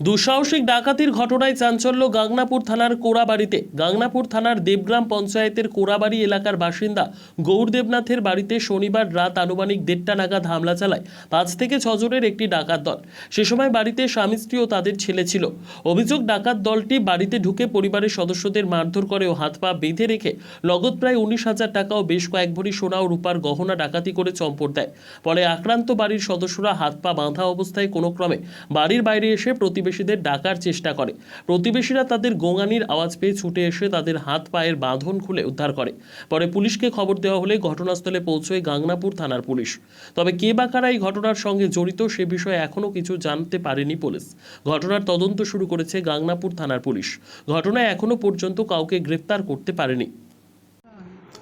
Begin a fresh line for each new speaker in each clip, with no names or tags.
দুঃসাহসিক ডাকাতির ঘটনায় চাঞ্চল্য গাংনাপুর থানার কোড়াবাড়িতে। গাংনাপুর থানার দেবগ্রাম পঞ্চায়েতের কোড়াবাড়ি এলাকার বাসিন্দা গৌর দেবনাথের বাড়িতে শনিবার রাত আনুমানিক দেড়টা নাগাদ হামলা চালায় পাঁচ থেকে ছজনের একটি ডাকাত দল। সে সময় বাড়িতে স্বামী, স্ত্রী ও তাদের ছেলে ছিল। অভিযোগ, ডাকাত দলটি বাড়িতে ঢুকে পরিবারের সদস্যদের মারধর করে ও হাত পা বেঁধে রেখে নগদ প্রায় উনিশ হাজার টাকা ও বেশ কয়েক ভরি সোনা ও রূপার গহনা ডাকাতি করে চম্পট দেয়। ফলে আক্রান্ত বাড়ির সদস্যরা হাত পা বাঁধা অবস্থায় কোনো ক্রমে বাড়ির বাইরে এসে প্রতিবেশীদের ডাকার চেষ্টা করে। প্রতিবেশীরা তাদের গোঙানির আওয়াজ পেয়ে ছুটে এসে তাদের হাত পায়ের বাঁধন খুলে উদ্ধার করে। পরে পুলিশকে খবর দেওয়া হলে ঘটনাস্থলে পৌঁছয় গাংনাপুর থানার পুলিশ। তবে কে বা কারা এই ঘটনার সঙ্গে জড়িত সে বিষয়ে এখনও কিছু জানতে পারেনি পুলিশ। ঘটনার তদন্ত শুরু করেছে গাংনাপুর থানার পুলিশ। ঘটনায় এখনও পর্যন্ত কাউকে গ্রেপ্তার করতে পারেনি।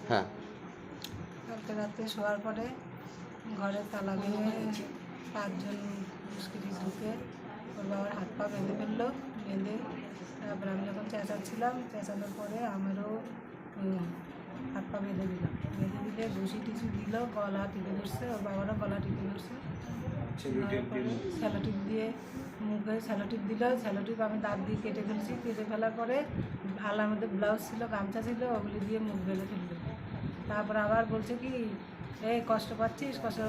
হ্যাঁ।
কালকে রাতে শোয়ার পরে ঘরে তালা ভেঙে পাঁচজন বাবার হাত পা বেঁধে ফেলল বেঁধে তারপরে আমি যখন চেঁচাচ্ছিলাম চেঁচানোর পরে আমারও হাত পা বেঁধে দিল। বেঁধে দিলে ঘুষি টুসি দিল গলা টিপে ধরছে ওর বাবারও গলা টিপে ধরছে। স্যালোটিপ দিয়ে। মুখে স্যালোটিপ দিল স্যালোটিপ আমি দাঁত দিয়ে কেটে ফেলছি কেটে ফেলার পরে ভালো আমাদের ব্লাউজ ছিল গামছা ছিল ওগুলি দিয়ে মুখ বেঁধে ফেলল। তারপর আবার বলছে কি এই কষ্ট পাচ্ছিস কষ্ট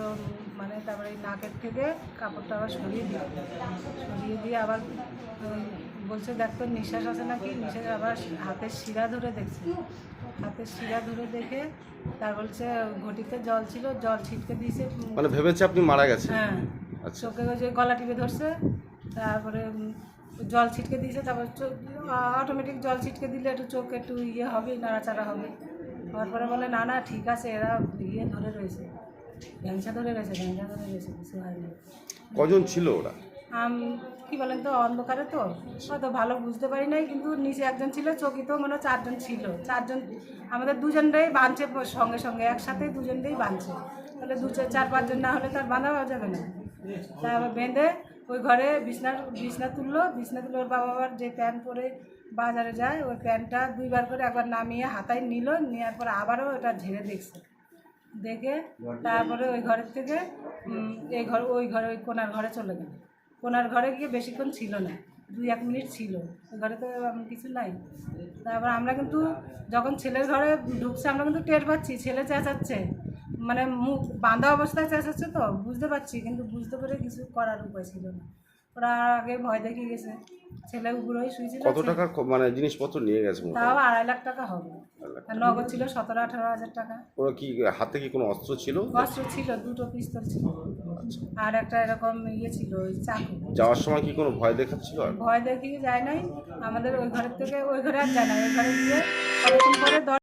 মানে তারপরে নাকের থেকে কাপড়টা আবার সরিয়ে দিয়ে সরিয়ে দিয়ে আবার বলছে দেখ তোর নিঃশ্বাস আছে নাকি? নিঃশ্বাস আবার হাতের শিরা ধরে দেখছে। হাতের শিরা ধরে দেখে তার বলছে ঘটিতে জল ছিল জল ছিটকে দিয়েছে।
মানে ভেবেছে আপনি মারা গেছে
হ্যাঁ।
আচ্ছা।
চোখে যে গলা টিপে ধরছে তারপরে জল ছিটকে দিয়েছে তারপর অটোমেটিক জল ছিটকে দিলে একটু চোখ একটু ইয়ে হবে নাড়াচাড়া হবে। হওয়ার পরে বলে না না ঠিক আছে এরা ইয়ে ধরে রয়েছে ভ্যাংসা ধরে রয়েছে ভ্যাংসা ধরে রয়েছে কিছু হয়নি
কজন ছিল ওরা?
কি বলেন তো অন্ধকারে তো হয়তো ভালো বুঝতে পারি নাই কিন্তু নিচে একজন ছিল চকিতেও মনে হয় চারজন ছিল। চারজন আমাদের দুজনটাই বাঁধছে সঙ্গে সঙ্গে একসাথেই দুজনটাই বাঁধছে। তাহলে দু চার চার পাঁচজন না হলে তার বাঁধা যাবে না। তারপর বেঁধে ওই ঘরে বিছনার বিছনা তুললো, বিছনা তুলে ওর বাবা আবার যে প্যান্ট পরে বাজারে যায়, ওই প্যান্টটা দুইবার করে একবার নামিয়ে হাতায় নিল, নেওয়ার পর আবারও ওটা ঝেড়ে দেখছে। দেখে তারপরে ওই ঘরের থেকে এই ঘর, ওই ঘরে, ওই কোনার ঘরে চলে গেল। কোনার ঘরে গিয়ে বেশিক্ষণ ছিল না, দুই এক মিনিট ছিল। ওই ঘরে তো কিছু নাই। তারপর আমরা কিন্তু যখন ছেলের ঘরে ঢুকছে, আমরা কিন্তু টের পাচ্ছি, ছেলে চেঁচাচ্ছে। মানে মুখ বাঁধা অবস্থায় চেঁচাচ্ছে তো বুঝতে পারছি কিন্তু বুঝতে পেরে কিছু করার উপায় ছিল না। ওরা আগে ভয় দেখিয়ে গেছে ছেলে উপরেই শুয়েছিল
কত টাকার মানে জিনিসপত্র নিয়ে গেছে
তাও আড়াই লাখ টাকা হবে। আর নগদ ছিল সতেরো আঠারো হাজার টাকা।
ওরা কি হাতে কি কোনো অস্ত্র ছিল?
অস্ত্র ছিল দুটো পিস্তল ছিল। আর একটা এরকম ইয়ে ছিল ওই চাকু।
যাওয়ার সময় কি কোনো ভয় দেখাচ্ছিল
ভয় দেখিয়ে যায় নাই। আমাদের ওই ঘরের থেকে ওই ঘরে আর যায় না ওই ঘরে গিয়ে পরে